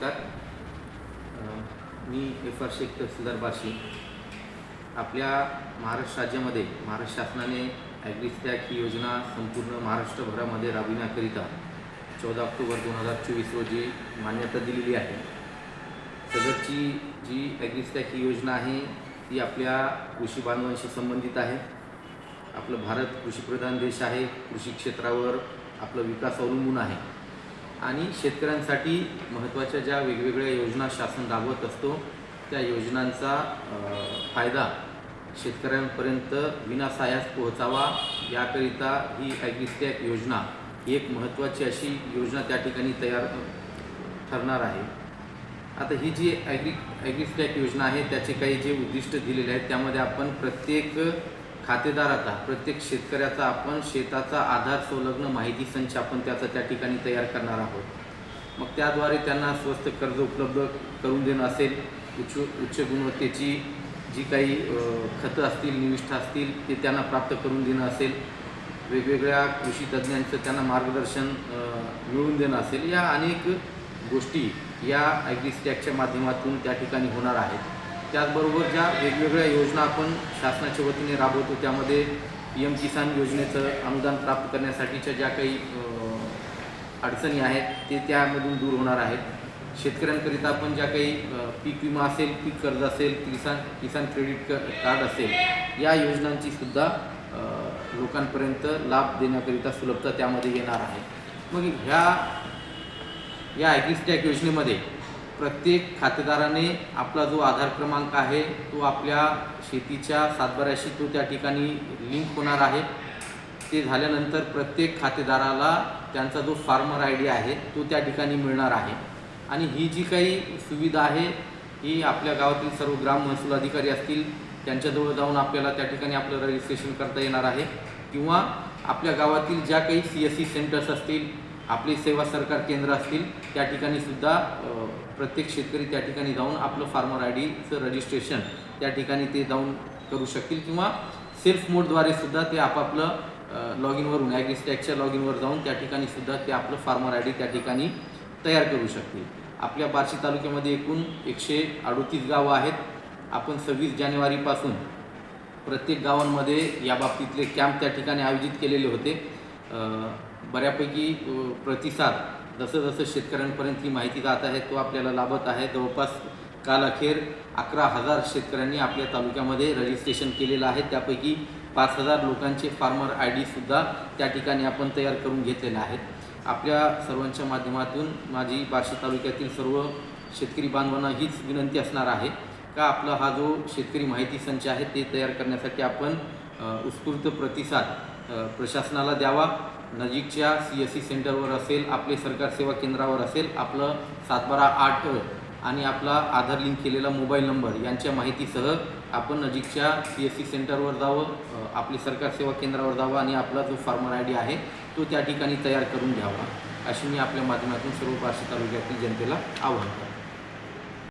तर मी F R Shaikh तहसीलदार बाशी आपल्या महाराष्ट्र राज्यामध्ये महाराष्ट्र शासनाने ॲग्रिस्टॅक ही योजना संपूर्ण महाराष्ट्रभरामध्ये राबविण्याकरिता चौदा ऑक्टोबर दोन हजार चोवीस रोजी मान्यता दिलेली आहे. सदरची जी ॲग्रिस्टॅक ही योजना आहे ती आपल्या कृषी बांधवांशी संबंधित आहे. आपलं भारत कृषीप्रधान देश आहे कृषी क्षेत्रावर आपला विकास अवलंबून आहे. आणि शेतकऱ्यांसाठी महत्त्वाच्या ज्या वेगवेगळ्या योजना शासन राबवत असतो त्या योजनांचा फायदा शेतकऱ्यांपर्यंत विनासायास पोहोचावा याकरिता ही ॲग्रिस्टॅक योजना ही एक महत्त्वाची अशी योजना त्या ठिकाणी तयार ठरणार आहे. आता ही जी ॲग्री ॲग्रिस्टॅक योजना आहे त्याचे काही जे उद्दिष्ट दिलेले आहेत त्यामध्ये आपण प्रत्येक खातेदाराचा प्रत्येक शेतकऱ्याचा आपण शेताचा आधार संलग्न माहिती संच आपण त्याचा त्या ठिकाणी तयार करणार आहोत. मग त्याद्वारे त्यांना स्वस्त कर्ज उपलब्ध करून देणं असेल उच्च उच्च गुणवत्तेची जी काही खतं असतील निविष्ठा असतील ते त्यांना प्राप्त करून देणं असेल. वेगवेगळ्या कृषी तज्ज्ञांचं त्यांना मार्गदर्शन मिळवून देणं असेल. या अनेक गोष्टी या ॲग्रिस्टॅकच्या माध्यमातून त्या ठिकाणी होणार आहेत. त्याचबरोबर ज्या वेगवेगळ्या योजना आपण शासनाच्या वतीने राबवतो त्यामध्ये पी एम किसान योजनेचं अनुदान प्राप्त करण्यासाठीच्या ज्या काही अडचणी आहेत ते त्यामधून दूर होणार आहेत. शेतकऱ्यांकरिता आपण ज्या काही पीक विमा असेल पीक कर्ज असेल किसान किसान क्रेडिट क कार्ड असेल या योजनांची सुद्धा लोकांपर्यंत लाभ देण्याकरिता सुलभता त्यामध्ये येणार आहे. मग ह्या या ॲग्रिस्टॅक योजनेमध्ये प्रत्येक खातेदाराने आपला जो आधार क्रमांक आहे तो आपल्या शेतीच्या सातबाऱ्याशी तो त्या ठिकाणी लिंक होणार आहे. ते झाल्यानंतर प्रत्येक खातेदाराला त्यांचा जो फार्मर आय डी आहे तो त्या ठिकाणी मिळणार आहे. आणि ही जी काही सुविधा आहे ही आपल्या गावातील सर्व ग्राम महसूल अधिकारी असतील त्यांच्याजवळ जाऊन आपल्याला त्या ठिकाणी आपलं रजिस्ट्रेशन करता येणार आहे. किंवा आपल्या गावातील ज्या काही सी एस सी सेंटर्स असतील आपली सेवा सरकार केंद्र असतील त्या ठिकाणी सुद्धा प्रत्येक शेतकरी त्या ठिकाणी जाऊन आपलं फार्मर आय डीचं रजिस्ट्रेशन त्या ठिकाणी ते जाऊन करू शकतील किंवा सेल्फ मोडद्वारे सुद्धा ते आपापलं लॉग इनवरून ॲग्रिस्टॅकच्या लॉग इनवर जाऊन त्या ठिकाणी सुद्धा ते आपलं फार्मर आय डी त्या ठिकाणी तयार करू शकतील. आपल्या बार्शी तालुक्यामध्ये एकूण एकशे अडोतीस गावं आहेत. आपण सव्वीस जानेवारीपासून प्रत्येक गावांमध्ये या बाबतीतले कॅम्प त्या ठिकाणी आयोजित केलेले होते. बऱ्यापैकी प्रतिसाद जसं जसं शेतकऱ्यांपर्यंत ही माहिती जात आहे तो आपल्याला लाभत आहे. जवळपास काल अखेर अकरा हजार शेतकऱ्यांनी आपल्या तालुक्यामध्ये रजिस्ट्रेशन केलेलं आहे. त्यापैकी पाच हजार लोकांचे फार्मर आय डीसुद्धा त्या ठिकाणी आपण तयार करून घेतलेले आहेत आपल्या सर्वांच्या माध्यमातून माझी बार्शी तालुक्यातील सर्व शेतकरी बांधवांना हीच विनंती असणार आहे का आपला हा जो शेतकरी माहिती संच आहे ते तयार करण्यासाठी आपण उत्स्फूर्त प्रतिसाद प्रशासनाला द्यावा. नजीकच्या सी एस सी सेंटरवर असेल आपले सरकार सेवा केंद्रावर असेल आपलं सातबारा आठ आणि आपला आधार लिंक केलेला मोबाईल नंबर यांच्या माहितीसह आपण नजीकच्या सी एस सी सेंटरवर जावं आपली आपले सरकार सेवा केंद्रावर जावं आणि आपला जो फार्मर आय डी आहे तो त्या ठिकाणी तयार करून घ्यावा. अशी मी आपल्या माध्यमातून सर्व बार्शी तालुक्यातील जनतेला आवाहन करतो.